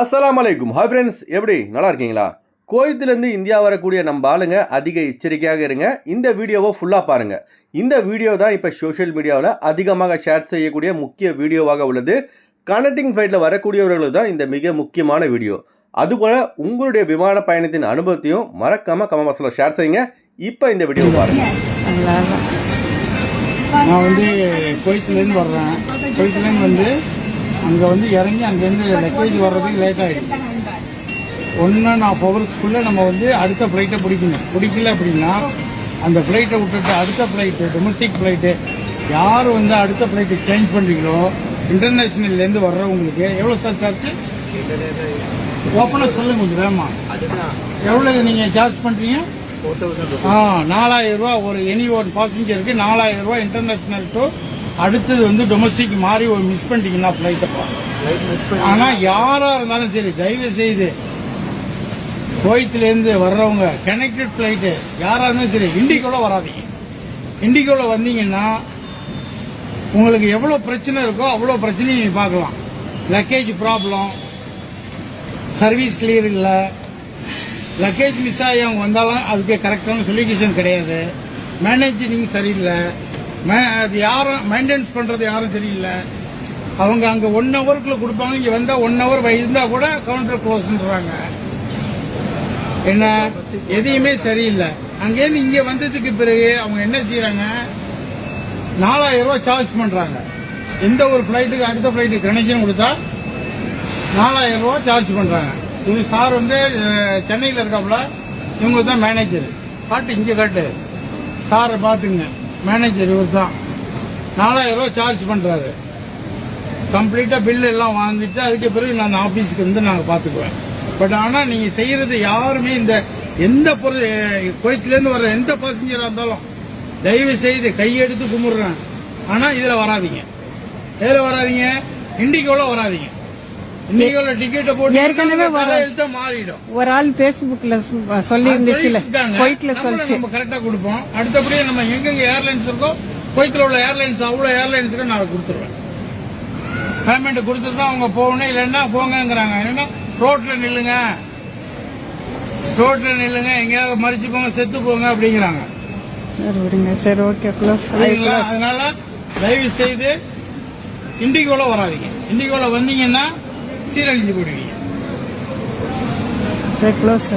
அஸ்லாம் அலைக்கும் hi friends எப்படி? நல்லா இருக்கீங்களா? கோயத்துலேருந்து இந்தியா வரக்கூடிய நம்ம ஆளுங்க அதிக எச்சரிக்கையாக இருங்க. இந்த வீடியோவை ஃபுல்லாக பாருங்கள் இந்த வீடியோ தான் இப்போ சோஷியல் மீடியாவில் அதிகமாக ஷேர் செய்யக்கூடிய முக்கிய வீடியோவாக உள்ளது. கனெக்டிங் ஃப்ளைட்டில் வரக்கூடியவர்களுக்கு தான் இந்த மிக முக்கியமான வீடியோ. அதுபோல் உங்களுடைய விமான பயணத்தின் அனுபவத்தையும் மறக்காமல் கம பாக்ஸில் ஷேர் செய்யுங்க. இப்போ இந்த வீடியோ பாருங்கள் நான் வந்து குவைத்துலேருந்து வர்றேன். குவைத்துலேருந்து வந்து அங்கே வந்து இறங்கி அங்கேருந்து லக்கேஜ் வர்றதுக்கு லேட் ஆகிடுச்சு ஒன்று நான் ஹவர்ஸ்க்குள்ளே நம்ம வந்து அடுத்த ஃப்ளைட்டை பிடிக்கணும். பிடிக்கல அப்படின்னா அந்த ஃப்ளைட்டை விட்டுட்டு அடுத்த ஃப்ளைட்டு டொமஸ்டிக் ஃப்ளைட்டு யார் வந்து அடுத்த ஃப்ளைட்டு சேஞ்ச் பண்ணுறீங்களோ இன்டர்நேஷ்னல்லேருந்து வர்றவங்களுக்கு எவ்வளோ சார் சார்ஜ் ஓப்பனாக சொல்லுங்க கொஞ்சம் வேமா எவ்வளோ நீங்கள் சார்ஜ் பண்ணுறீங்க ஆ நாலாயிரம் ரூபா ஒரு எனி ஒரு பாசஞ்சருக்கு நாலாயிரம் ரூபா இன்டர்நேஷனல் டு அடுத்தது வந்து டொமஸ்டிக் மாறி ஒரு மிஸ் பண்ணிட்டீங்கன்னா ஃபிளைட்டப்பா ஆனா யாரா இருந்தாலும் சரி தயவு செய்து கோயத்திலேருந்து வர்றவங்க கனெக்டட் ஃபிளைட்டு யாரா இருந்தாலும் சரி இண்டிகோல வராதீங்க. இண்டிகோல வந்தீங்கன்னா உங்களுக்கு எவ்வளவு பிரச்சனை இருக்கோ அவ்வளவு பிரச்சனையும் நீங்க பார்க்கலாம். லக்கேஜ் ப்ராப்ளம் சர்வீஸ் கிளியர் இல்லை. லக்கேஜ் மிஸ் ஆகி அவங்க வந்தாலும் அதுக்கு கரெக்டான சொல்யூஷன் கிடையாது. மேனேஜிங் சரியில்லை. அது யாரும் மெயின்டைன்ஸ் பண்றது யாரும் சரியில்லை. அவங்க அங்க ஒன் ஹவருக்குள்ள கொடுப்பாங்க. இங்க வந்தா ஒன் ஹவர் இருந்தா கூட கவுண்டர் க்ளோஸ்ன்றாங்க என்ன? எதையுமே சரியில்லை. அங்கேருந்து இங்க வந்ததுக்கு பிறகு அவங்க என்ன செய்யறாங்க நாலாயிரம் ரூபாய் சார்ஜ் பண்றாங்க. எந்த ஒரு ஃபிளைட்டுக்கு அடுத்த ஃபிளைட்டு கனெக்ஷன் கொடுத்தா நாலாயிரம் ரூபாய் சார்ஜ் பண்றாங்க. இவங்க சார் வந்து சென்னையில் இருக்காப்புல இவங்க தான் மேனேஜர் காட்டு இங்க காட்டு. சாரை பாத்துங்க மேனேஜர் இவர் தான். நாலாயிரம் ரூபா சார்ஜ் பண்றாரு. கம்ப்ளீட்டா பில் எல்லாம் வாங்கிட்டு அதுக்கு பிறகு நான் ஆபீஸ்க்கு வந்து நாங்க பாத்துக்குவேன் பட் ஆனா நீங்க செய்யறது யாருமே இந்த எந்த பொருள் கோயத்துல இருந்து வர்ற எந்த பாசஞ்சரா இருந்தாலும் தயவு செய்து கையெடுத்து கும்பிடுறேன். ஆனா இதுல வராதீங்க. எதுல வராதீங்க? இண்டிகோல வராதீங்க. ஏற்கனவே ஒரு ஆள் பேஸ்புக்ல சொல்லி இருந்துச்சுல. குவைட்ல சொல்லிச்சு. நம்ம கரெக்டா கொடுப்போம். அடுத்தபடியே நம்ம எங்கெங்க ஏர்லைன்ஸ் இருக்கோ குவைத்துல உள்ள ஏர்லைன்ஸ் அவ்வளவு ஏர்லைன்ஸுக்கு நான் கொடுத்துருவேன். பேமெண்ட் கொடுத்துட்டு தான் அவங்க போகணும். இல்லைன்னா போங்கங்கிறாங்க. என்னன்னா ரோட்ல நில்லுங்க. ரோட்ல நில்லுங்க. எங்கேயாவது மறிச்சு போங்க செத்து போங்க அப்படிங்கிறாங்க. சரி விடுங்க. சரி ஓகே க்ளோஸ் அதனால தயவு செய்து இண்டிகோல வராதீங்க. இண்டிகோல வந்தீங்கன்னா சீரழிஞ்சு போயிடுவீங்க சரி க்ளோஸ்